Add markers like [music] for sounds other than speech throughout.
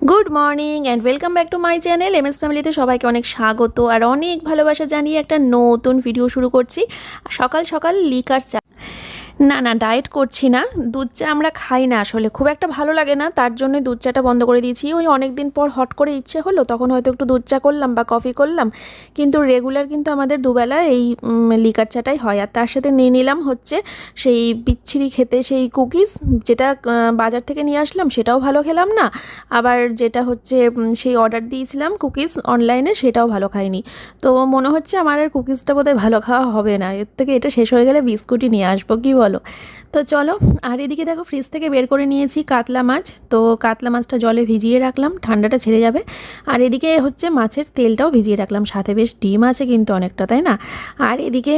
Good morning and welcome back to my channel M S ফ্যামিলিতে সবাইকে অনেক স্বাগত আর অনেক ভালোবাসা জানিয়ে একটা নতুন ভিডিও শুরু করছি। সকাল সকাল লিকার চা না না ডায়েট করছি না। দুধ চা আমরা খাই না আসলে। খুব একটা ভালো লাগে না, তার জন্যই দুধ চাটা বন্ধ করে দিয়েছি। ওই অনেক দিন পর হট করে ইচ্ছে হলো, তখন হয়তো একটু দুধ চা করলাম বা কফি করলাম। কিন্তু রেগুলার কিন্তু আমাদের দুবেলা এই লিকার চাটাই হয়। আর তার সাথে নিয়ে নিলাম হচ্ছে সেই বিচ্ছিরি খেতে সেই কুকিজ যেটা বাজার থেকে নিয়ে আসলাম, সেটাও ভালো খেলাম না। আবার যেটা হচ্ছে সেই অর্ডার দিয়েছিলাম কুকিজ অনলাইনে সেটাও ভালো খাইনি। তো মনে হচ্ছে আমার আর কুকিজটা বোধহয় ভালো খাওয়া হবে না। এর থেকে এটা শেষ হয়ে গেলে বিস্কুটই নিয়ে আসব, কী বলো? তো চলো, আর এদিকে দেখো ফ্রিজ থেকে বের করে নিয়েছি কাতলা মাছ। তো কাতলা মাছটা জলে ভিজিয়ে রাখলাম, ঠান্ডাটা ছেড়ে যাবে। আর এদিকে হচ্ছে মাছের তেলটাও ভিজিয়ে রাখলাম, সাথে বেশ ডিম আছে কিন্তু অনেকটা, তাই না? আর এদিকে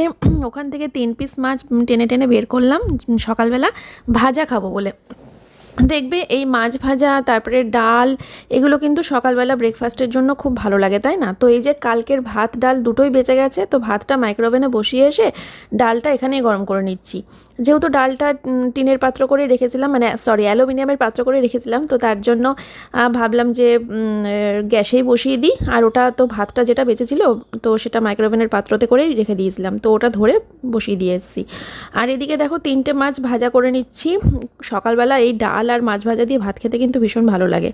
ওখান থেকে তিন পিস মাছ টেনে টেনে বের করলাম সকালবেলা ভাজা খাব বলে। দেখবে এই মাছ ভাজা, তারপরে ডাল, এগুলো কিন্তু সকালবেলা ব্রেকফাস্টের জন্য খুব ভালো লাগে, তাই না? তো এই যে কালকের ভাত, ডাল দুটোই বেঁচে গেছে, তো ভাতটা মাইক্রোওভেনে বসিয়ে এসে ডালটা এখানেই গরম করে নিচ্ছি। যেহেতু ডালটা টিনের পাত্র করে রেখেছিলাম মানে সরি অ্যালুমিনিয়ামের পাত্র করে রেখেছিলাম, তো তার জন্য ভাবলাম যে গ্যাসেই বসিয়ে দিই, আর ওটা তো ভাতটা যেটা বেঁচেছিল, তো সেটা মাইক্রোওভেনের পাত্রতে করেই রেখে দিয়েছিলাম, তো ওটা ধরে বসিয়ে দিয়ে এসেছি। আর এদিকে দেখো তিনটে মাছ ভাজা করে নিচ্ছি, সকালবেলা এই ডাল আর মাছ ভাজা দিয়ে ভাত খেতে কিন্তু ভীষণ ভালো লাগে।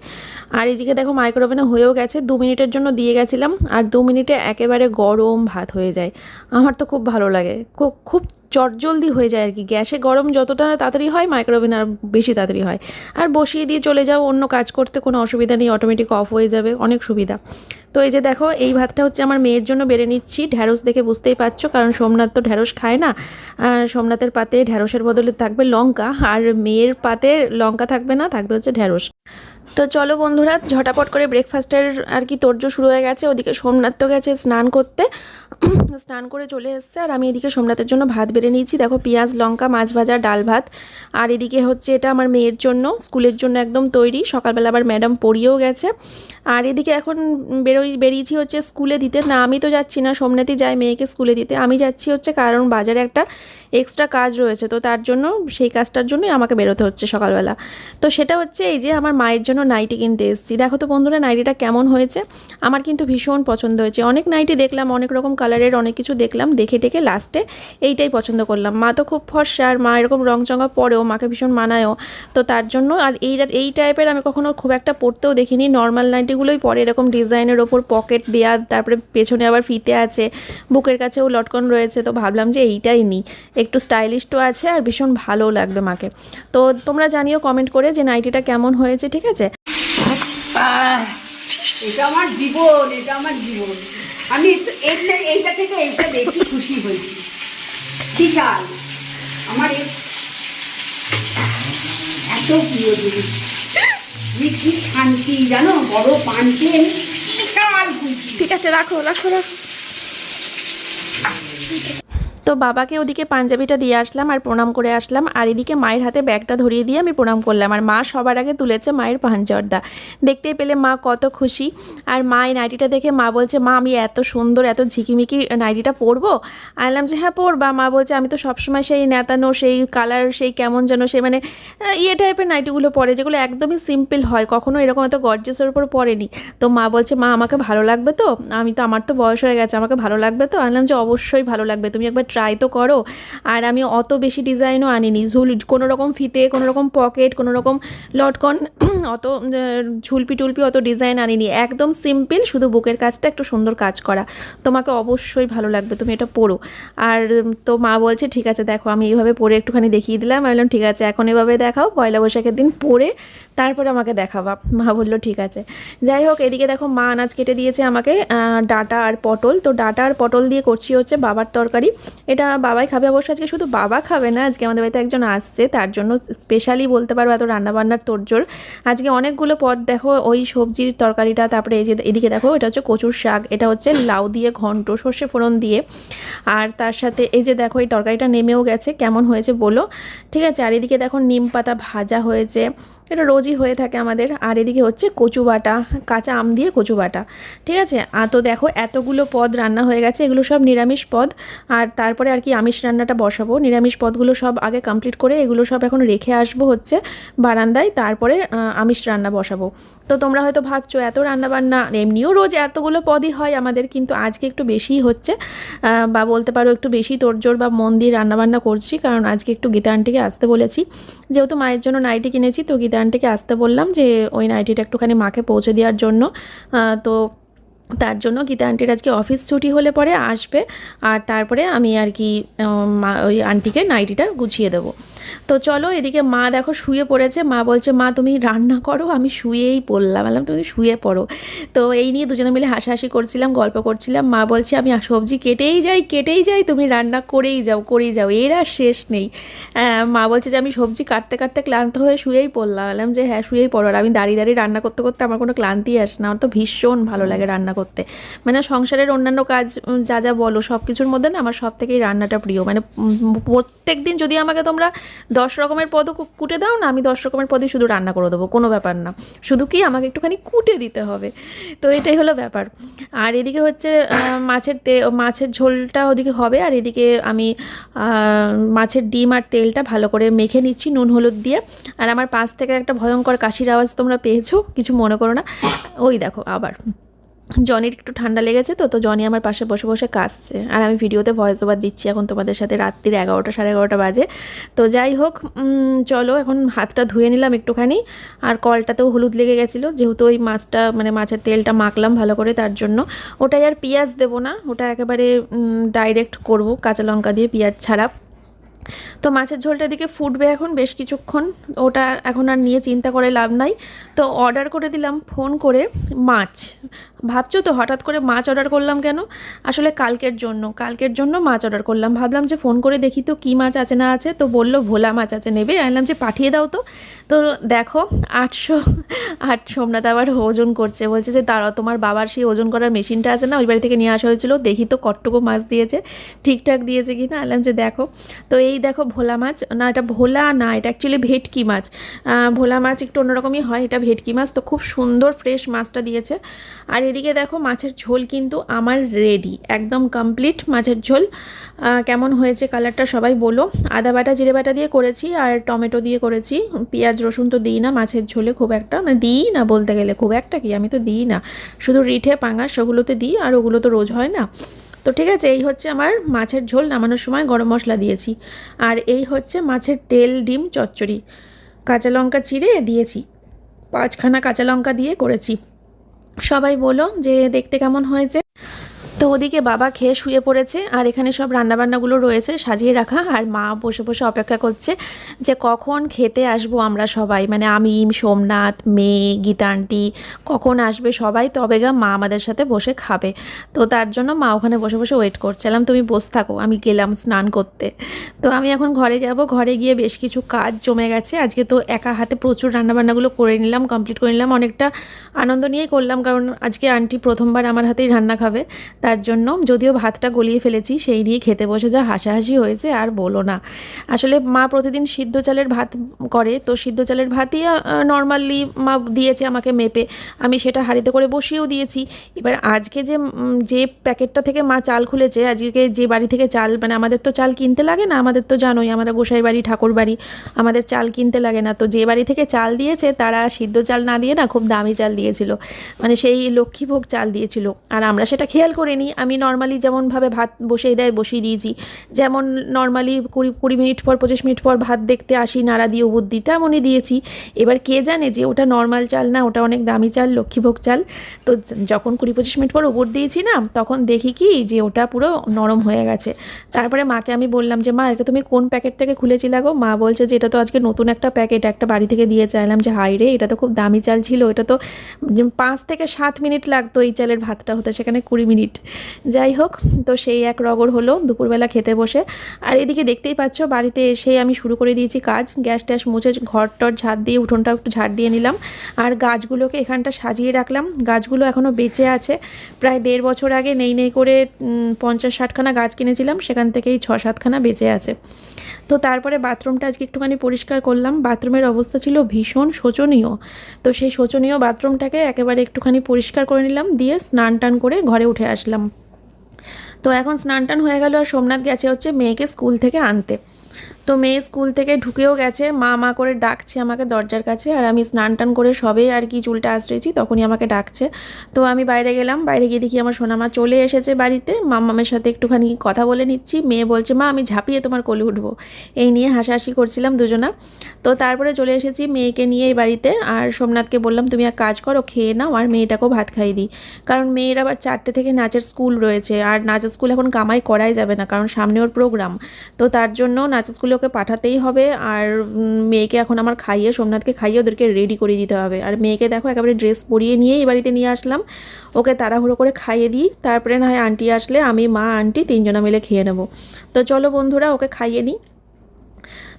আর এদিকে দেখো মাইক্রোওভেনে হয়েও গেছে, দু মিনিটের জন্য দিয়ে গেছিলাম, আর দু মিনিটে একেবারে গরম ভাত হয়ে যায়। আমার তো খুব ভালো লাগে খুব চটজলদি হয়ে যায় আর কি। গ্যাসে গরম যতটা তাড়াতাড়ি হয় মাইক্রোওভেন আর বেশি তাড়াতাড়ি হয়। আর বসিয়ে দিয়ে চলে যাও, অন্য কাজ করতে কোনো অসুবিধা নেই অটোমেটিক অফ হয়ে যাবে, অনেক সুবিধা। তো এই যে দেখো, এই ভাতটা হচ্ছে আমার মেয়ের জন্য বেড়ে নিচ্ছি। ঢ্যাঁড়স দেখে বুঝতেই পারছ, কারণ সোমনাথ তো ঢ্যাঁড়স খায় না। আর সোমনাথের পাতে ঢ্যাঁড়সের বদলে থাকবে লঙ্কা, আর মেয়ের পাতে লঙ্কা থাকবে না, থাকবে হচ্ছে ঢ্যাঁড়স। তো চলো বন্ধুরা, ঝটাপট করে ব্রেকফাস্টের আর কি তোর্য শুরু হয়ে গেছে। ওদিকে সোমনাথ তো গেছে স্নান করতে। [clears throat] স্নান করে চলে এসছে আর আমি এদিকে সোমনাথের জন্য ভাত বেড়ে নিয়েছি। দেখো পেঁয়াজ, লঙ্কা, মাছ ভাজা, ডাল ভাত। আর এদিকে হচ্ছে এটা আমার মেয়ের জন্য, স্কুলের জন্য একদম তৈরি। সকালবেলা আবার ম্যাডাম পড়িয়েও গেছে। আর এদিকে এখন বেরোই, বেরিয়েছি হচ্ছে স্কুলে দিতে। না, আমি তো যাচ্ছি না, সোমনাথই যায় মেয়েকে স্কুলে দিতে। আমি যাচ্ছি হচ্ছে কারণ বাজারে একটা এক্সট্রা কাজ রয়েছে, তো তার জন্য সেই কাজটার জন্যই আমাকে বেরোতে হচ্ছে সকালবেলা। তো সেটা হচ্ছে এই যে আমার মায়ের জন্য নাইটি কিনতে এসেছি। দেখো তো বন্ধুরা নাইটিটা কেমন হয়েছে? আমার কিন্তু ভীষণ পছন্দ হয়েছে। অনেক নাইটি দেখলাম, অনেক রকম কালারের অনেক কিছু দেখলাম, দেখে টেকে লাস্টে এইটাই পছন্দ করলাম। মা তো খুব ফর্সা, আর মা এরকম রংচঙা পরেও, মাকে ভীষণ মানায়ও। তো তার জন্য আর এই এই টাইপের আমি কখনো খুব একটা পরতেও দেখিনি। নর্মাল নাইটিগুলোই পরে এরকম ডিজাইনের ওপর পকেট দেওয়া তারপরে পেছনে আবার ফিতে আছে, বুকের কাছেও লটকন রয়েছে, তো ভাবলাম যে এইটাই নিই একটু স্টাইলিশও আছে আর ভীষণ ভালোও লাগবে মাকে। তো তোমরা জানিও কমেন্ট করে যে নাইটিটা কেমন হয়েছে ঠিক আছে? এটা আমার জীবন এটা আমার জীবন। আমি এইটা এইটা থেকে এইটা বেশি খুশি হয়েছি। বিশাল। আমার এত প্রিয় জিনিস। আমি কি শান্তি জানো? বড় পানকে বিশাল খুশি। ঠিক আছে রাখো রাখো রাখো। তো বাবাকে ওদিকে পাঞ্জাবিটা দিয়ে আসলাম আর প্রণাম করে আসলাম। আর এদিকে মায়ের হাতে ব্যাগটা ধরিয়ে দিয়ে আমি প্রণাম করলাম। আর মা সবার আগে তুলেছে মায়ের পাঞ্জর্দা দেখতেই পেলে মা কত খুশি। আর মা এই নাইটিটা দেখে মা বলছে, মা, আমি এত সুন্দর, এত ঝিকিমিকি নাইটিটা পরবো? আনলাম যে হ্যাঁ পরবা। মা বলছে, আমি তো সবসময় সেই নেতানো, সেই কালার সেই কেমন যেন, সেই মানে ইয়ে টাইপের নাইটিগুলো পরে, যেগুলো একদমই সিম্পল হয়। কখনো এরকম এত গর্জেসের উপর পরেনি। তো মা বলছে, মা, আমাকে ভালো লাগবে তো? আমি তো, আমার তো বয়স হয়ে গেছে, আমাকে ভালো লাগবে তো? আনলাম যে, অবশ্যই ভালো লাগবে। তুমি একবার ট্রাই তো করো। আর আমি অত বেশি ডিজাইনও আনিনি। ঝুল কোনো রকম ফিতে কোনো রকম পকেট কোনো রকম লটকন [clears throat] অত ঝুলপি টুলপি অত ডিজাইন আনিনি। একদম সিম্পল শুধু বুকের কাজটা একটু সুন্দর কাজ করা। তোমাকে অবশ্যই ভালো লাগবে, তুমি এটা পরো আর তো মা বলছে, ঠিক আছে, দেখো, আমি এইভাবে পরে একটুখানি দেখিয়ে দিলাম। আমি বললাম, ঠিক আছে, এখন এভাবে দেখাও, পয়লা বৈশাখের দিন পরে তারপরে আমাকে দেখাবা। মা বলল, ঠিক আছে। যাই হোক, এদিকে দেখো, মা আনাজ কেটে দিয়েছে আমাকে ডাটা আর পটল। তো ডাটা আর পটল দিয়ে করছি হচ্ছে বাবার তরকারি। এটা বাবাই খাবে অবশ্য, আজকে শুধু বাবা খাবে না, আজকে আমাদের বাড়িতে একজন আসছে, তার জন্য স্পেশালি বলতে পারব এত রান্নাবান্নার তোড়জোড়। আজকে অনেকগুলো পদ দেখো, ওই সবজির তরকারিটা, তারপরে এই যে এদিকে দেখো, এটা হচ্ছে কচুর শাক, এটা হচ্ছে লাউ দিয়ে ঘন্ট, সর্ষে ফোড়ন দিয়ে। আর তার সাথে এই যে দেখো, এই তরকারিটা নেমেও গেছে, কেমন হয়েছে বলো। ঠিক আছে, আর এদিকে দেখো, নিম পাতা ভাজা হয়েছে। এটা রোজই হয়ে থাকে আমাদের। আর এদিকে হচ্ছে কচু বাটা, কাঁচা আম দিয়ে কচু বাটা। ঠিক আছে? আর তো দেখো, এতগুলো পদ রান্না হয়ে গেছে, এগুলো সব নিরামিষ পদ। আর তারপরে আর কি আমিষ রান্নাটা বসাবো। নিরামিষ পদগুলো সব আগে কমপ্লিট করে এগুলো সব এখন রেখে আসব হচ্ছে বারান্দায়। তারপরে আমিষ রান্না বসাবো। তো তোমরা হয়তো ভাবছ, এত রান্না বান্না এমনিও রোজ এতগুলো পদই হয় আমাদের, কিন্তু আজকে একটু বেশিই হচ্ছে। বা বলতে পারো একটু বেশি তোড়জোড় বা মন দিয়ে রান্নাবান্না করছি, কারণ আজকে একটু গীতা আন্টিকে আসতে বলেছি। যেহেতু মায়ের জন্য নাইটি কিনেছি, তো গীতা আন্টিকে আসতে বললাম যে ওই নাইটিটা একটুখানি মাকে পৌঁছে দেওয়ার জন্য। তো তার জন্য গীতা আন্টির আজকে অফিস ছুটি হলে পরে আসবে আর তারপরে আমি আর কি মা ওই আন্টিকে নাইটিটা গুছিয়ে দেবো। তো চলো এদিকে মা দেখো শুয়ে পড়েছে মা বলছে মা তুমি রান্না করো আমি শুয়েই পড়লাম। বললাম তুমি শুয়ে পড়ো। তো এই নিয়ে দুজনে মিলে হাসাহাসি করছিলাম গল্প করছিলাম। মা বলছে আমি সবজি কেটেই যাই কেটেই যাই তুমি রান্না করেই যাও করেই যাও এর আর শেষ নেই। মা বলছে যে আমি সবজি কাটতে কাটতে ক্লান্ত হয়ে শুয়েই পড়লাম। বললাম যে হ্যাঁ শুয়েই পড়ো। আর আমি দাঁড়িয়ে দাঁড়িয়ে রান্না করতে করতে আমার কোনো ক্লান্তি আসে না আমার তো ভীষণ ভালো লাগে রান্না করতে। মানে সংসারের অন্যান্য কাজ যা যা বলো সব কিছুর মধ্যে না আমার সব থেকেই রান্নাটা প্রিয়। মানে প্রত্যেক দিন যদি আমাকে তোমরা দশ রকমের পদ কু- কুটে দাও না, আমি দশ রকমের পদই শুধু রান্না করে দেবো, কোনো ব্যাপার না। শুধু কি আমাকে একটুখানি কুটে দিতে হবে। তো এটাই হলো ব্যাপার। আর এদিকে হচ্ছে মাছের তে, মাছের ঝোলটা ওদিকে হবে, আর এদিকে আমি মাছের ডিম আর তেলটা ভালো করে মেখে নিচ্ছি নুন, হলুদ দিয়ে। আর আমার পাশ থেকে একটা ভয়ঙ্কর কাশির আওয়াজ তোমরা পেয়েছ, কিছু মনে করো না। ওই দেখো, আবার। জনির একটু ঠান্ডা লেগেছে তো তো জনি আমার পাশে বসে বসে কাশছে আর আমি ভিডিওতে ভয়েস ওভার দিচ্ছি এখন তোমাদের সাথে রাত্রির এগারোটা, সাড়ে এগারোটা বাজে। তো যাই হোক চলো এখন হাতটা ধুয়ে নিলাম একটুখানি। আর কলটাতেও হলুদ লেগে গেছিল, যেহেতু ওই মাছটা মানে মাছের তেলটা মাখলাম ভালো করে তার জন্য। ওটাই আর পেঁয়াজ দেবো না, ওটা একেবারে ডাইরেক্ট করব, কাঁচা লঙ্কা দিয়ে পেঁয়াজ ছাড়া। তো মাছের ঝোলটা দিকে ফুটবে এখন বেশ কিছুক্ষণ। ওটা এখন আর নিয়ে চিন্তা করে লাভ নাই। তো অর্ডার করে দিলাম ফোন করে মাছ। ভাবছ তো হঠাৎ করে মাছ অর্ডার করলাম কেন? আসলে কালকের জন্য কালকের জন্য মাছ অর্ডার করলাম। ভাবলাম যে ফোন করে দেখি তো কী মাছ আছে না আছে। তো বলল ভোলা মাছ আছে, নেবে? আনলাম যে পাঠিয়ে দাও তো। তো দেখো, আটশো, আট সোমনাথ আবার ওজন করছে। বলছে যে দাঁড়াও, তোমার বাবার সেই ওজন করার মেশিনটা আছে না? ওই বাড়ি থেকে নিয়ে আসা হয়েছিল। দেখি তো কটটুকু মাছ দিয়েছে। ঠিকঠাক দিয়েছে কি না আনলাম যে দেখো। তো এই দেখো ভোলা মাছ। না, এটা ভোলা না, এটা অ্যাকচুয়ালি ভেটকি মাছ। ভোলা মাছ একটু অন্যরকমই হয়, এটা ভেটকি মাছ। তো খুব সুন্দর ফ্রেশ মাছটা দিয়েছে। আর এদিকে দেখো মাছের ঝোল কিন্তু আমার রেডি একদম কমপ্লিট মাছের ঝোল। কেমন হয়েছে কালারটা সবাই বলো। আদা বাটা, জিরে বাটা দিয়ে করেছি আর টমেটো দিয়ে করেছি। পেঁয়াজ, রসুন তো দিই না মাছের ঝোলে খুব একটা। না দিই না বলতে গেলে, খুব একটা কি? আমি তো দিই না। শুধু রিঠে, পাঙাশ, ওগুলোতে দিই আর ওগুলো তো রোজ হয় না। তো ঠিক আছে, এই হচ্ছে আমার মাছের ঝোল, নামানোর সময় গরম মশলা দিয়েছি। আর এই হচ্ছে মাছের তেল, ডিম, চচ্চড়ি। কাঁচা লঙ্কা চিড়ে দিয়েছি। পাঁচখানা কাঁচা লঙ্কা দিয়ে করেছি। সবাই বলো যে দেখতে কেমন হয়েছে? তো ওদিকে বাবা খেয়ে শুয়ে পড়েছে আর এখানে সব রান্নাবান্নাগুলো রয়েছে, সাজিয়ে রাখা। আর মা বসে বসে অপেক্ষা করছে যে কখন খেতে আসব আমরা সবাই। মানে আমি, সোমনাথ, মেয়ে গীতা আন্টি কখন আসবে সবাই? তবে গা মা আমাদের সাথে বসে খাবে। তো তার জন্য মা ওখানে বসে বসে ওয়েট করছিলাম তুমি বসে থাকো, আমি গেলাম স্নান করতে। তো আমি এখন ঘরে যাব। ঘরে গিয়ে বেশ কিছু কাজ জমে গেছে। আজকে তো একা হাতে প্রচুর রান্নাবান্নাগুলো করে নিলাম কমপ্লিট করে নিলাম। অনেকটা আনন্দ নিয়েই করলাম। কারণ আজকে আন্টি প্রথমবার আমার হাতেই রান্না খাবে। তার জন্য। যদিও ভাতটা গলিয়ে ফেলেছি, সেই নিয়ে খেতে বসে যা হাসাহাসি হয়েছে আর বলো না। আসলে মা প্রতিদিন সিদ্ধ চালের ভাত করে, তো সিদ্ধ চালের ভাতই নর্মালি মা দিয়েছে আমাকে মেপে। আমি সেটা হাঁড়িতে করে বসিয়েও দিয়েছি। এবার আজকে যে যে প্যাকেটটা থেকে মা চাল খুলেছে, আজকে যে বাড়ি থেকে চাল মানে আমাদের তো চাল কিনতে লাগে না, আমাদের তো জানোই আমরা গোসাই বাড়ি, ঠাকুর বাড়ি, আমাদের চাল কিনতে লাগে না। তো যে বাড়ি থেকে চাল দিয়েছে, তারা সিদ্ধ চাল না দিয়ে না খুব দামি চাল দিয়েছিল। মানে সেই লক্ষ্মীভোগ চাল দিয়েছিল। আর আমরা সেটা খেয়াল করিনি, আমি নর্মালি যেমনভাবে ভাত বসিয়ে দেয়, বসিয়ে দিয়েছি। যেমন নর্মালি কুড়ি কুড়ি মিনিট পর, পঁচিশ মিনিট পর ভাত দেখতে আসি, নাড়া দিয়ে দিই, তেমনই দিয়েছি। এবার কে জানে যে ওটা নর্মাল চাল না, ওটা অনেক দামি চাল, লক্ষ্মীভোগ চাল। তো যখন কুড়ি, পঁচিশ মিনিট পর উবুর দিয়েছি না, তখন দেখি কি যে ওটা পুরো নরম হয়ে গেছে। তারপরে মাকে আমি বললাম যে, মা, এটা তুমি কোন প্যাকেট থেকে খুলেছিলে গো? মা বলছে যে, এটা তো আজকে নতুন একটা প্যাকেট, একটা বাড়ি থেকে দিয়ে চাইলাম যে হাই রে, এটা তো খুব দামি চাল ছিল, এটা তো পাঁচ থেকে সাত মিনিট লাগতো এই চালের ভাতটা হতে, সেখানে কুড়ি মিনিট। যাই হোক, তো সেই এক রগর হলো দুপুরবেলা খেতে বসে। আর এদিকে দেখতেই পাচ্ছ, বাড়িতে এসে আমি শুরু করে দিয়েছি কাজ। গ্যাস ট্যাস মুছে ঘর টর ঝাড় দিয়ে উঠোনটা একটু ঝাড় দিয়ে নিলাম। আর গাছগুলোকে এখানটা সাজিয়ে রাখলাম। গাছগুলো এখনও বেঁচে আছে। প্রায় দেড় বছর আগে নেই নেই করে পঞ্চাশ ষাটখানা গাছ কিনেছিলাম। সেখান থেকেই ছ সাতখানা বেঁচে আছে। তো তারপরে বাথরুমটা আজকে একটুখানি পরিষ্কার করলাম। বাথরুমের অবস্থা ছিল ভীষণ শোচনীয়। তো সেই শোচনীয় বাথরুমটাকে একেবারে একটুখানি পরিষ্কার করে নিলাম। দিয়ে স্নান টান করে ঘরে উঠে আসলাম। তো এখন স্নান টান হয়ে গেল আর সোমনাথ গেছে হচ্ছে মেয়েকে স্কুল থেকে আনতে। তো মেয়ে স্কুল থেকে ঢুকেও গেছে। মা মা করে ডাকছে আমাকে দরজার কাছে আর আমি স্নান টান করে সবে আর কি চুলটা আশ্রয়েছি তখনই আমাকে ডাকছে। তো আমি বাইরে গেলাম, বাইরে গিয়ে দেখি আমার সোনামা চলে এসেছে বাড়িতে। মামামের সাথে একটুখানি কথা বলে নিচ্ছি। মেয়ে বলছে, মা, আমি ঝাঁপিয়ে তোমার কোলে উঠবো। এই নিয়ে হাসাহাসি করছিলাম দুজনা। তো তারপরে চলে এসেছি মেয়েকে নিয়ে এই বাড়িতে। আর সোমনাথকে বললাম, তুমি এক কাজ করো, খেয়ে নাও আর মেয়েটাকেও ভাত খাইয়ে দিই। কারণ মেয়ের আবার চারটে থেকে নাচের স্কুল রয়েছে। আর নাচের স্কুল এখন কামাই করাই যাবে না, কারণ সামনে ওর প্রোগ্রাম। তো তার জন্য নাচের স্কুলে ওকে পাঠাতেই হবে আর মেয়েকে এখন আমার খাইয়ে, সোমনাথকে খাইয়ে ওদেরকে রেডি করে দিতে হবে। আর মেয়েকে দেখো একেবারে ড্রেস পরিয়ে নিয়েই বাড়িতে নিয়ে আসলাম। ওকে তাড়াহুড়ো করে খাইয়ে দিই, তারপরে না হয় আন্টি আসলে আমি, মা, আন্টি তিনজনা মিলে খেয়ে নেব। তো চলো বন্ধুরা, ওকে খাইয়ে নিই।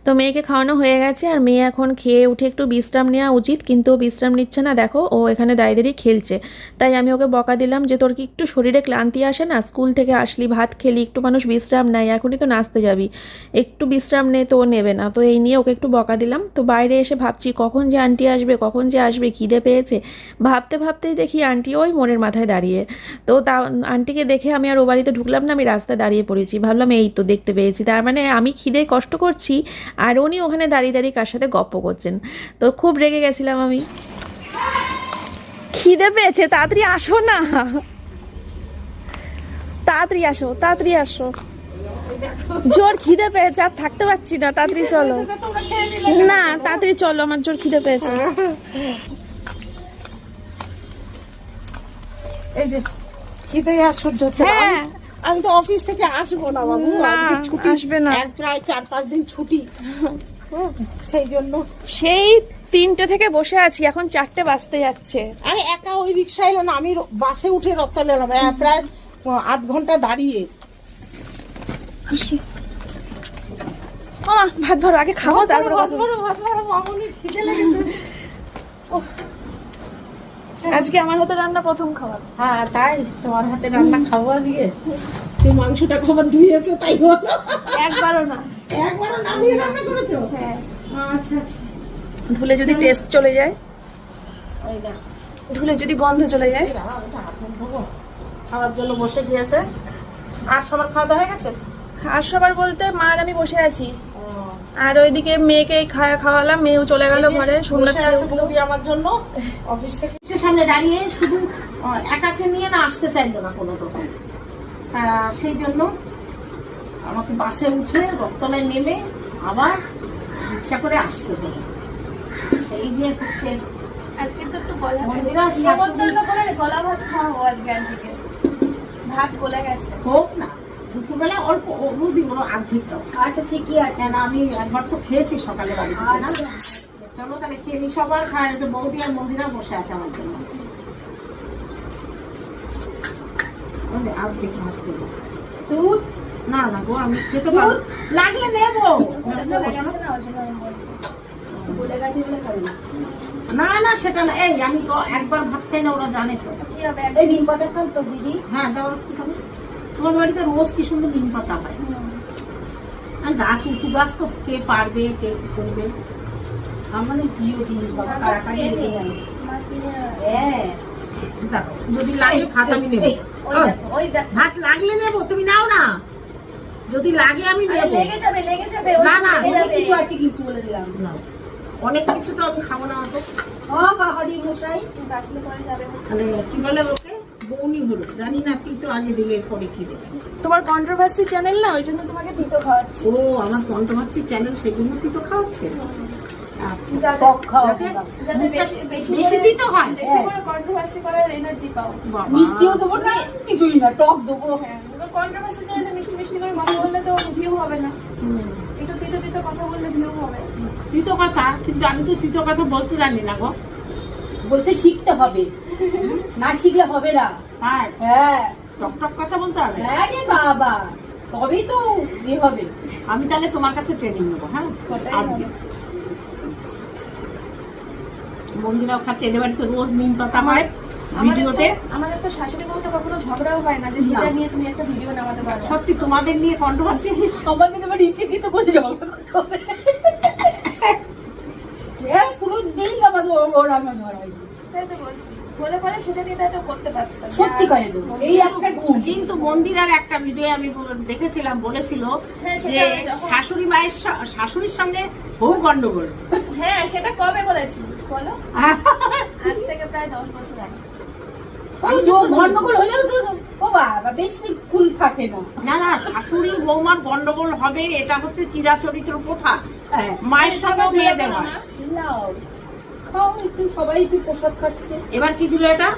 তো মেয়েকে খাওয়ানো হয়ে গেছে, আর মেয়ে এখন খেয়ে উঠে একটু বিশ্রাম নেওয়া উচিত, কিন্তু বিশ্রাম নিচ্ছে না। দেখো, ও এখানে দাঁড়িয়ে দাঁড়িয়ে খেলছে। তাই আমি ওকে বকা দিলাম যে, তোর কি একটু শরীরে ক্লান্তি আসে না? স্কুল থেকে আসলি, ভাত খেলি, একটু মানুষ বিশ্রাম নেয়, এখনই তো নাচতে যাবি। একটু বিশ্রাম নে, তো নেবে না। তো এই নিয়ে ওকে একটু বকা দিলাম। তো বাইরে এসে ভাবছি, কখন যে আন্টি আসবে, কখন যে আসবে, খিদে পেয়েছে? ভাবতে ভাবতেই দেখি আন্টি ওই মনের মাথায় দাঁড়িয়ে। তো তা, আন্টিকে দেখে আমি আর ও বাড়িতে ঢুকলাম না, আমি রাস্তায় দাঁড়িয়ে পড়েছি। ভাবলাম, এই তো দেখতে পেয়েছি। তার মানে আমি খিদে কষ্ট করছি আর উনি ওখানে দাঁড়িয়ে দাঁড়িয়ে কার সাথে গপ্প করছেন। তো খুব রেগে গেছিলাম আমি। খিদে পেয়েছে তাড়াতাড়ি আসো না। তাড়াতাড়ি আসো তাড়াতাড়ি আসো। জোর খিদে পেয়েছে আর থাকতে পারছি না তাড়াতাড়ি চলো। না তাড়াতাড়ি চলো আমার জোর খিদে পেয়েছে। এই যে খিদে আর সহ্য হচ্ছে হ্যাঁ। আমি- তো অফিস থেকে আসব না বাবু। আজকে ছুটি। আসবে না। প্রায় চার পাঁচ দিন ছুটি। সেই জন্য। সেই তিনটে থেকে বসে আছি এখন চারটে বাজতে যাচ্ছে। আরে একা ওই রিক্সা এলো না আমি বাসে উঠে রপ্তালে এলাম। প্রায় আধ ঘণ্টা দাঁড়িয়ে। ভাত ভরো আগে খাওয়া তারপরে ভাত বড় ভাত বড় মামুনির খিদে লেগেছে। আজকে আমার হাতে রান্না প্রথম খাবার। হ্যাঁ তাই তোমার হাতে রান্না খাব আজকে। তুমি মাংসটা খবর ধুয়েছো তাই বলো। একবারও না। একবারও না ধুয়ে রান্না করেছ? হ্যাঁ। আচ্ছা আচ্ছা। ধুলে যদি টেস্ট চলে যায় ধুলে যদি গন্ধ চলে যায়। খাওয়ার জন্য বসে গিয়েছে। আর সবার খাওয়া দাওয়া হয়ে গেছে? আর সবার বলতে মা আর আমি বসে আছি। আর ওইদিকে মেয়েকে খাওয়া খাওয়ালাম মেয়েও চলে গেল ঘরে আছে বৌদি আমার জন্য অফিস থেকে। সামনে দাঁড়িয়ে শুধু একাকে নিয়ে না আসতে চাইলো না কোনো রকম। সেই জন্য আমাকে বাসে উঠে রক্তলায় নেমে আবার রিক্সা করে আসতে হলো। এই যে হচ্ছে আজকে তো একটু গলা মন্দিরা করে গলা ভাত খাওয়াবো আজকে আন্টিকে। ভাত গলে গেছে। হোক না। দুপুরবেলা অল্প বৌদি ওর অর্ধেক দাও আচ্ছা ঠিকই আছে। কেন আমি একবার তো খেয়েছি সকালে বাড়িতে না? চলো তাহলে খেয়ে নি সবার খায় যে বৌদি আর মন্দিরা বসে আছে আমার জন্য। আর দেখে হাত দেবো দুধ? না না গো আমি খেতে পারব। লাগলে নেব। বলে গেছে বলে খাবি না। না না সেটা না। এই আমি একবার ভাত খাই না ওরা জানে তো। এই নিম পাতা খান তো দিদি। হ্যাঁ দাও একটু খাবে তোমাদের বাড়িতে রোজ কি সুন্দর নিম পাতা হয়? আর গাছ উঁচু গাছ তো কে পারবে কে কি করবে? আমার প্রিয় জিনিস বাবা? কারাকারি লেগে যাবে হ্যাঁ। যদি লাগে ভাত আমি নেব। এই, ওই ওই, দেখো, ওই দেখো। ভাত লাগলে নেব তুমি নাও না। যদি লাগে আমি নেব। লেগে যাবে লেগে যাবে না, না, অনেক কিছু আছে কিন্তু বলে দিলাম। নাও। অনেক কিছু তো আমি খাব না অত। ও বাহারি মশাই বাঁচলে পরে যাবে। মানে কি বলে ওকে? বৌনি হলো জানি না তুই তো আগে দিলে পরে কি দেবে। তোমার কন্ট্রোভার্সি চ্যানেল না ওই জন্য তোমাকে দিতে খাওয়াচ্ছি। ও আমার কন্ট্রোভার্সি চ্যানেল সেগুলো তুই তো খাওয়াচ্ছে? আচ্ছা হয়। বেশি করে কন্ট্রোভার্সি করার এনার্জি পাও। বাবা। মিষ্টিও দেবো না কিছুই না টক দেবো। হ্যাঁ কন্ট্রোভার্সি চ্যানেলে মিষ্টি মিষ্টি করে কথা বললে তো ভিউ হবে না। একটু তিতো তিতো কথা বললে ভিউ হবে। তিতো কথা কিন্তু আমি তো তিতো কথা বলতে জানি না গো। বলতে শিখতে হবে। না শিখলে হবে না। আর হ্যাঁ। কথা বলতে হবে? হ্যাঁ রে বাবা তবেই তো ইয়ে হবে। আমি তাহলে তোমার কাছে ট্রেনিং নেব হ্যাঁ? আজকে। মন্দিরাও খাচ্ছে এদের বাড়িতে রোজ নিম পাতা হয় ভিডিওতে। আমাদের তো শাশুড়ি বলতে কখনো ঝগড়াও হয় না যে সেটা নিয়ে তুমি একটা ভিডিও নামাতে পারো। সত্যি তোমাদের নিয়ে কন্ট্রোভার্সি আমাদের এবার ইচ্ছেকৃত করে ঝগড়া করতে হবে। এ, [laughs] পুরো দিন আমাদের ওর আমার ঝগড়া। তাই তো বলছি। বলে পরে সেটা নিয়ে তো করতে পারতাম সত্যি করে দেবো। এই একটা গুণ। কিন্তু মন্দিরার একটা ভিডিও আমি দেখেছিলাম বলেছিল হ্যাঁ, যে শাশুড়ি মায়ের শাশুড়ির সঙ্গে বহু গন্ডগোল। হ্যাঁ সেটা কবে বলেছি? বলো। [laughs] আজ থেকে প্রায় দশ বছর আগে। গন্ডগোল হলেও তো ও বাবা বেশি কুল থাকে না। না না শাশুড়ি বৌমার গন্ডগোল হবে এটা হচ্ছে চিরাচরিত্র প্রথা। হ্যাঁ। মায়ের সঙ্গে মেয়েদের হয়। খাও একটু সবাই একটু প্রসাদ খাচ্ছে। এবার কি ছিল এটা?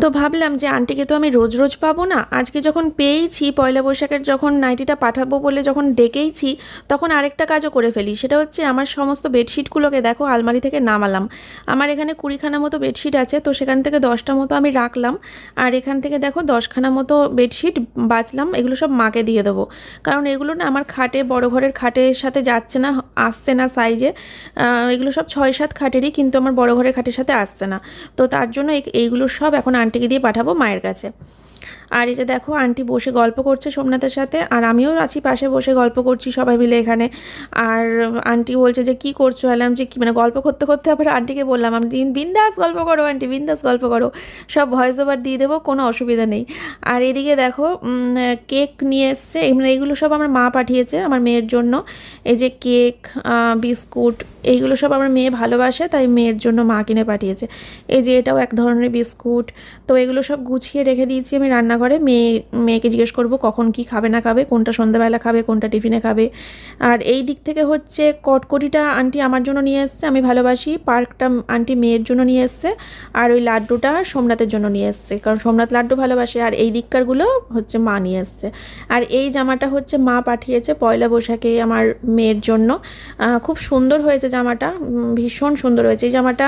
তো ভাবলাম যে, আন্টিকে তো আমি রোজ রোজ পাবো না। আজকে যখন পেয়েছি পয়লা বৈশাখের যখন নাইটিটা পাঠাবো বলে যখন ডেকেইছি, তখন আরেকটা কাজও করে ফেলি। সেটা হচ্ছে আমার সমস্ত বেডশিটগুলোকে দেখো, আলমারি থেকে নামালাম। আমার এখানে কুড়িখানা মতো বেডশিট আছে, তো সেখান থেকে দশটা মতো আমি রাখলাম। আর এখান থেকে দেখো, দশখানা মতো বেডশিট বাঁচলাম। এগুলো সব মাকে দিয়ে দেবো। কারণ এগুলো না আমার খাটে, বড় ঘরের খাটের সাথে যাচ্ছে না, আসছে না সাইজে। এগুলো সব ছয় সাত খাটেরই, কিন্তু আমার বড় ঘরের খাটের সাথে আসছে না। তো তার জন্য এই- এইগুলো সব এখন আন্টিকে দিয়ে পাঠাবো মায়ের কাছে। আর এই যে দেখো, আন্টি বসে গল্প করছে সোমনাথের সাথে, আর আমিও আছি পাশে বসে গল্প করছি সবাই মিলে এখানে। আর আন্টি বলছে যে, কি করছ? এলাম যে, কি মানে গল্প করতে করতে আবার আন্টিকে বললাম, আমি দিন বিন্দাস গল্প করো আন্টি, বিন্দাস গল্প করো। সব ভয়েস ওভার দিয়ে দেবো, কোনো অসুবিধা নেই। আর এদিকে দেখো কেক নিয়ে এসছে মানে এইগুলো সব আমার মা পাঠিয়েছে আমার মেয়ের জন্য। এই যে কেক বিস্কুট, এইগুলো সব আমার মেয়ে ভালোবাসে, তাই মেয়ের জন্য মা কিনে পাঠিয়েছে। এই যে এটাও এক ধরনের বিস্কুট। তো এগুলো সব গুছিয়ে রেখে দিয়েছি আমি রান্নাঘরে মেয়ে, মেয়েকে জিজ্ঞেস করব কখন কি খাবে না খাবে, কোনটা সন্ধ্যাবেলা খাবে, কোনটা টিফিনে খাবে। আর এই দিক থেকে হচ্ছে কটকটিটা আন্টি আমার জন্য নিয়ে এসছে, আমি ভালোবাসি। পার্কটা আন্টি মেয়ের জন্য নিয়ে এসছে, আর ওই লাড্ডুটা সোমনাথের জন্য নিয়ে এসছে, কারণ সোমনাথ লাড্ডু ভালোবাসে, আর এই দিককারগুলো হচ্ছে মা নিয়ে এসছে। আর এই জামাটা হচ্ছে মা পাঠিয়েছে পয়লা বৈশাখে আমার মেয়ের জন্য। খুব সুন্দর হয়েছে জামাটা ভীষণ সুন্দর হয়েছে। এই জামাটা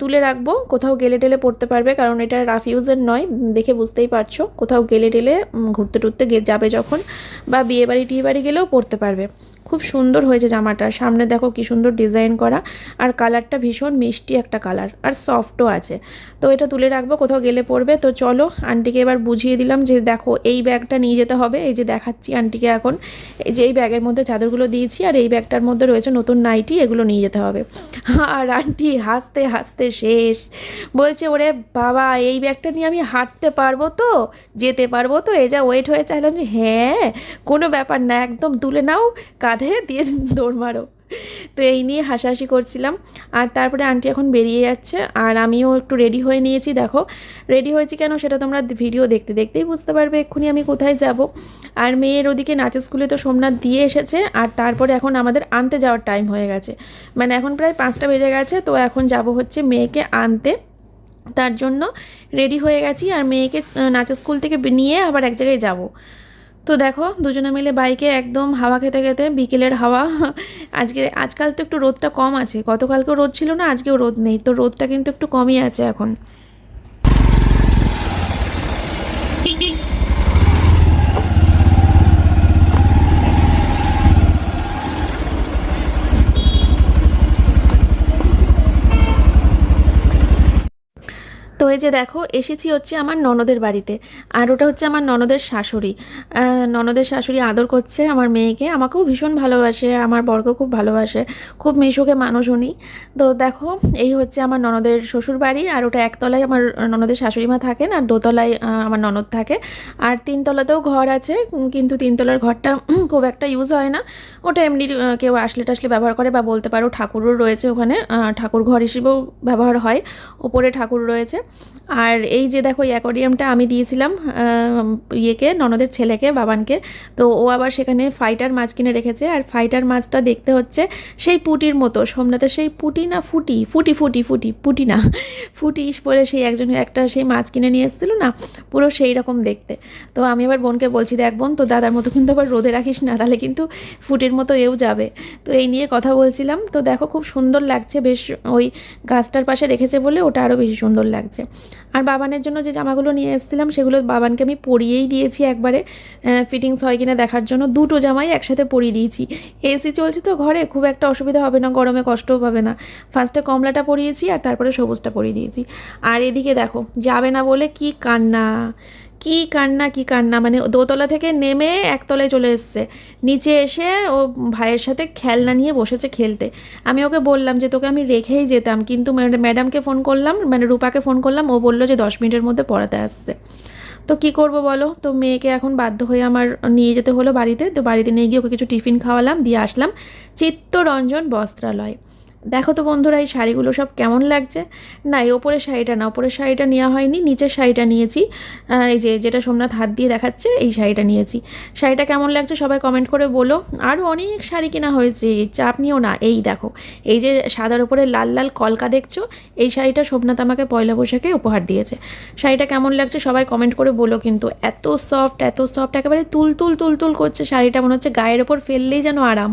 তুলে রাখব, কোথাও গেলে টেলে পরতে পারবে, কারণ এটা রাফ ইউজের নয়, দেখে বুঝতেই পারছ। কোথাও গেলে টেলে ঘুরতে টুরতে যাবে যখন, বা বিয়ে বাড়ি টিয়ে বাড়ি গেলেও পড়তে পারবে। খুব সুন্দর হয়েছে জামাটা। সামনে দেখো কি সুন্দর ডিজাইন করা। আর কালারটা ভীষণ মিষ্টি একটা কালার। আর সফটও আছে। তো এটা তুলে রাখব, কোথাও গেলে পড়বে তো চলো, আন্টিকে এবার বুঝিয়ে দিলাম যে দেখো, এই ব্যাগটা নিয়ে যেতে হবে। এই যে দেখাচ্ছি আন্টিকে এখন। এই যে এই ব্যাগের মধ্যে চাদরগুলো দিয়েছি, আর এই ব্যাগটার মধ্যে রয়েছে নতুন নাইটি, এগুলো নিয়ে যেতে হবে। আর আন্টি হাসতে হাসতে শেষ। বলছে, ওরে বাবা, এই ব্যাগটা নিয়ে আমি হাঁটতে পারব তো? যেতে পারব তো? এই যা ওয়েট হয়ে চাইলাম যে হ্যাঁ কোনো ব্যাপার না, একদম তুলে নাও। কাঁধে দিয়ে দৌড় মারো। তো এই নিয়ে হাসাহাসি করছিলাম। আর তারপরে আন্টি এখন বেরিয়ে যাচ্ছে। আর আমিও একটু রেডি হয়ে নিয়েছি। দেখো রেডি হয়েছি কেন সেটা তোমরা ভিডিও দেখতে দেখতেই বুঝতে পারবে। এক্ষুনি আমি কোথায় যাব। আর মেয়ের ওদিকে নাচের স্কুলে তো সোমনাথ দিয়ে এসেছে। আর তারপরে এখন আমাদের আনতে যাওয়ার টাইম হয়ে গেছে। মানে এখন প্রায় পাঁচটা বেজে গেছে। তো এখন যাব হচ্ছে মেয়েকে আনতে। তার জন্য রেডি হয়ে গেছি। আর মেয়েকে নাচের স্কুল থেকে নিয়ে আবার এক জায়গায় যাব। তো দেখো, দুজনে মিলে বাইকে একদম হাওয়া খেতে খেতে বিকেলের হাওয়া। আজকে, আজকাল তো একটু রোদটা কম আছে। গতকালকেও রোদ ছিল না, আজকেও রোদ নেই। তো রোদটা কিন্তু একটু কমই আছে এখন। এই যে দেখো, এসেছি হচ্ছে আমার ননদের বাড়িতে। আর ওটা হচ্ছে আমার ননদের শাশুড়ি। ননদের শাশুড়ি আদর করছে আমার মেয়েকে। আমাকেও ভীষণ ভালোবাসে, আমার বরকেও খুব ভালোবাসে। খুব মিশুকে মানুষ উনি। তো দেখো, এই হচ্ছে আমার ননদের শ্বশুর বাড়ি আর ওটা একতলায় আমার ননদের শাশুড়ি মা থাকেন আর দোতলায় আমার ননদ থাকে। আর তিনতলাতেও ঘর আছে কিন্তু তিনতলার ঘরটা খুব একটা ইউজ হয় না। ওটা এমনি কেউ আসলে টাসলে ব্যবহার করে বা বলতে পারো ঠাকুরও রয়েছে ওখানে। ঠাকুর ঘর হিসেবেও ব্যবহার হয়। ওপরে ঠাকুর রয়েছে। আর এই যে দেখো অ্যাকোরিয়ামটা আমি দিয়েছিলাম ইয়েকে, ননদের ছেলেকে, বাবানকে। তো ও আবার সেখানে ফাইটার মাছ কিনে রেখেছে। আর ফাইটার মাছটা দেখতে হচ্ছে সেই পুটির মতো। সোমনাথের সেই পুটি না ফুটি? ফুটি ফুটি ফুটি, পুটি না। ফুটিস বলে সেই একজন, একটা সেই মাছ কিনে নিয়ে এসেছিল না? পুরো সেই রকম দেখতে। তো আমি আবার বোনকে বলছি, দেখ বোন, তো দাদার মতো কিন্তু আবার রোদে রাখিস না, তাহলে কিন্তু ফুটির মতো এও যাবে। তো এই নিয়ে কথা বলছিলাম। তো দেখো, খুব সুন্দর লাগছে। বেশ ওই গাছটার পাশে রেখেছে বলে ওটা আরও বেশি সুন্দর লাগছে। আর বাবানের জন্য যে জামাগুলো নিয়ে এসেছিলাম, সেগুলো বাবানকে আমি পরিয়েই দিয়েছি একবারে। ফিটিংস হয় কিনা দেখার জন্য দুটো জামাই একসাথে পরিয়ে দিয়েছি। এসি চলছে তো ঘরে, খুব একটা অসুবিধা হবে না, গরমে কষ্টও পাবে না। ফার্স্টে কমলাটা পরিয়েছি আর তারপরে সবুজটা পরিয়ে দিয়েছি। আর এদিকে দেখো, যাবে না বলে কি কান্না। কি কান্না কি কান্না? মানে দোতলা থেকে নেমে একতলায় চলে এসছে। নিচে এসে ও ভাইয়ের সাথে খেলনা নিয়ে বসেছে খেলতে। আমি ওকে বললাম যে, তোকে আমি রেখেই যেতাম, কিন্তু ম্যাডামকে ফোন করলাম মানে রূপাকে ফোন করলাম, ও বলল যে, দশ মিনিটের মধ্যে পড়াতে আসছে। তো কি করব বলো? তো মেয়েকে এখন বাধ্য হয়ে আমার নিয়ে যেতে হলো বাড়িতে। তো বাড়িতে নিয়ে গিয়ে ওকে কিছু টিফিন খাওয়ালাম, দিয়ে আসলাম চিত্তরঞ্জন বস্ত্রালয়। দেখো তো বন্ধুরা, এই শাড়িগুলো সব কেমন লাগছে? না, এই ওপরের শাড়িটা না, ওপরের শাড়িটা নেওয়া হয়নি, নিচের শাড়িটা নিয়েছি। এই যে যেটা সোমনাথ হাত দিয়ে দেখাচ্ছে, এই শাড়িটা নিয়েছি। শাড়িটা কেমন লাগছে সবাই কমেন্ট করে বলো। আরও অনেক শাড়ি কেনা হয়েছে চাপ নিও না। এই দেখো, এই যে সাদার ওপরে লাল লাল কলকা দেখছ, এই শাড়িটা সোমনাথ আমাকে পয়লা বৈশাখে উপহার দিয়েছে। শাড়িটা কেমন লাগছে সবাই কমেন্ট করে বলো, কিন্তু এত সফট এত সফট একেবারে তুল তুল তুল তুল করছে শাড়িটা, মনে হচ্ছে গায়ের ওপর ফেললেই যেন আরাম।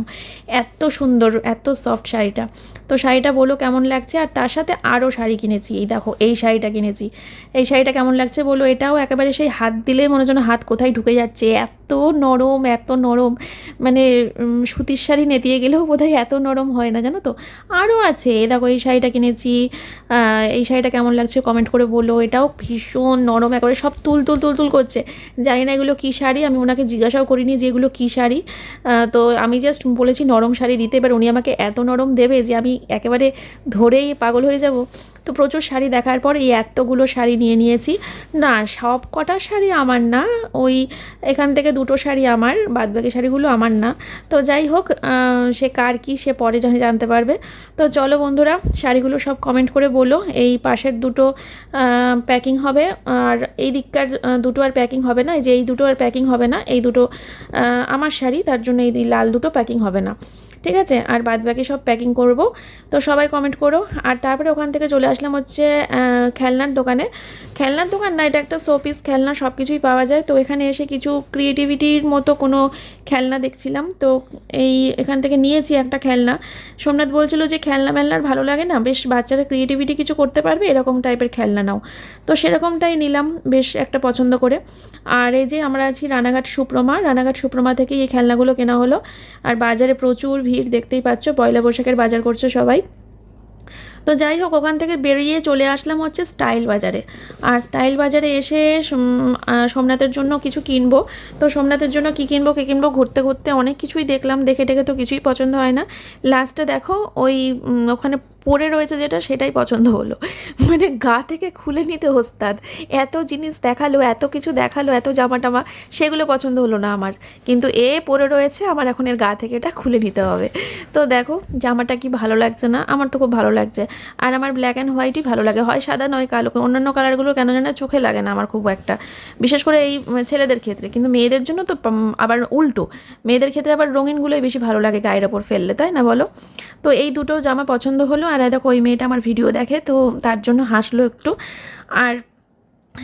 এত সুন্দর, এত সফট শাড়িটা। তো শাড়িটা বলো কেমন লাগছে? আর তার সাথে আরও শাড়ি কিনেছি। এই দেখো, এই শাড়িটা কিনেছি। এই শাড়িটা কেমন লাগছে বলো? এটাও একেবারে সেই হাত দিলে মনে যেন হাত কোথায় ঢুকে যাচ্ছে। এত নরম, এত নরম। মানে সুতির শাড়ি নেতিয়ে গেলেও বোধহয় এত নরম হয় না, জানো তো? আরও আছে। এই দেখো, এই শাড়িটা কিনেছি। এই শাড়িটা কেমন লাগছে কমেন্ট করে বলো। এটাও ভীষণ নরম একেবারে, সব তুল তুল তুল তুল করছে। জানি না এগুলো কী শাড়ি, আমি ওনাকে জিজ্ঞাসাও করিনি যে এগুলো কী শাড়ি। তো আমি জাস্ট বলেছি নরম শাড়ি দিতে, এবার উনি আমাকে এত নরম দেবে যে আমি একেবারে ধরেই পাগল হয়ে যাব। তো প্রচুর শাড়ি দেখার পর এই এতগুলো শাড়ি নিয়ে নিয়েছি। না সব কটা শাড়ি আমার না। ওই এখান থেকে দুটো শাড়ি আমার, বাদবাকি শাড়িগুলো আমার না। তো যাই হোক সে কার কি, সে পরে জানতে পারবে। তো চলো বন্ধুরা, শাড়িগুলো সব কমেন্ট করে বলো। এই পাশের দুটো প্যাকিং হবে। আর এই দিককার দুটো আর প্যাকিং হবে না। যে এই দুটো আর প্যাকিং হবে না, এই দুটো আমার শাড়ি, তার জন্য এই লাল দুটো প্যাকিং হবে না। ঠিক আছে? আর বাদ বাকি সব প্যাকিং করব। তো সবাই কমেন্ট করো। আর তারপরে ওখান থেকে চলে আসলাম হচ্ছে খেলনার দোকানে। খেলনার দোকান না, এটা একটা শোপিস খেলনা সব কিছুই পাওয়া যায়। তো এখানে এসে কিছু ক্রিয়েটিভিটির মতো কোনো খেলনা দেখছিলাম। তো এই এখান থেকে নিয়েছি একটা খেলনা। সোমনাথ বলছিল যে খেলনা মেলনার ভালো লাগে না? বেশ বাচ্চারা ক্রিয়েটিভিটি কিছু করতে পারবে? এরকম টাইপের খেলনা নাও। তো সেরকমটাই নিলাম, বেশ একটা পছন্দ করে। আর এই যে আমরা আছি রানাঘাট সুপ্রমা। রানাঘাট সুপ্রমা থেকেই এই খেলনাগুলো কেনা হলো। আর বাজারে প্রচুর ভিড় দেখতেই পাচ্ছ। পয়লা বৈশাখের বাজার করছে সবাই। তো যাই হোক, ওখান থেকে বেরিয়ে চলে আসলাম হচ্ছে স্টাইল বাজারে। আর স্টাইল বাজারে এসে সোমনাথের জন্য কিছু কিনবো। তো সোমনাথের জন্য কী কিনবো কী কিনবো ঘুরতে ঘুরতে অনেক কিছুই দেখলাম, দেখে টেকে তো কিছুই পছন্দ হয় না। লাস্টে দেখো, ওই ওখানে পরে রয়েছে যেটা, সেটাই পছন্দ হলো। [laughs] মানে গা থেকে খুলে নিতে ওস্তাদ, এত জিনিস দেখাল, এত কিছু দেখাল, এত জামা টামা সেগুলো পছন্দ হলো না আমার। কিন্তু এ পরে রয়েছে, আমার এখন এর গা থেকে এটা খুলে নিতে হবে। তো দেখো, জামাটা কি ভালো লাগছে না? আমার তো খুব ভালো লাগছে। আর আমার ব্ল্যাক অ্যান্ড হোয়াইটই ভালো লাগে। হয় সাদা, নয় কালো। অন্যান্য কালারগুলো কেন যেন চোখে লাগে না আমার খুব একটা। বিশেষ করে এই ছেলেদের ক্ষেত্রে। কিন্তু মেয়েদের জন্য তো আবার উল্টো। মেয়েদের ক্ষেত্রে আবার রঙিনগুলোই বেশি ভালো লাগে গায়ের ওপর ফেললে, তাই না বলো? তো এই দুটো জামা পছন্দ হলো। আর দেখো, ওই মেয়েটা আমার ভিডিও দেখে, তো তার জন্য হাসলো একটু। আর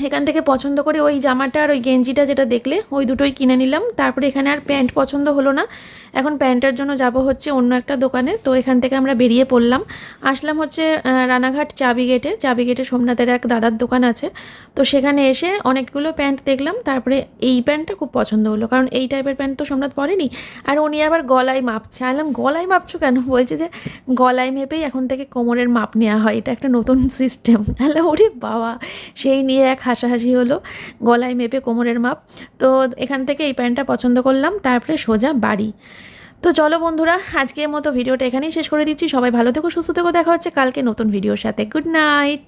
এখান থেকে পছন্দ করে ওই জামাটা আর ওই গেঞ্জিটা যেটা দেখলে, ওই দুটোই কিনে নিলাম। তারপরে এখানে আর প্যান্ট পছন্দ হলো না। এখন প্যান্টের জন্য যাব হচ্ছে অন্য একটা দোকানে। তো এখান থেকে আমরা বেরিয়ে পড়লাম। আসলাম হচ্ছে রানাঘাট চাবি গেটে। চাবি গেটে সোমনাথের এক দাদার দোকান আছে। তো সেখানে এসে অনেকগুলো প্যান্ট দেখলাম। তারপরে এই প্যান্টটা খুব পছন্দ হলো। কারণ এই টাইপের প্যান্ট তো সোমনাথ পরেনি। আর উনি আবার গলায় মাপছে। আলাম গলায় মাপছো কেন? বলছে যে, গলায় মেপেই এখন থেকে কোমরের মাপ নেওয়া হয়। এটা একটা নতুন সিস্টেম [laughs] তাহলে ওরে বাবা! সেই নিয়ে এক হাসাহাসি হলো, গলায় মেপে কোমরের মাপ। তো এখান থেকে এই প্যান্টটা পছন্দ করলাম, তারপরে সোজা বাড়ি। তো চলো বন্ধুরা, আজকের মতো ভিডিওটা এখানেই শেষ করে দিচ্ছি। সবাই ভালো থেকো, সুস্থ থেকো, দেখা হচ্ছে কালকে নতুন ভিডিওর সাথে। Good night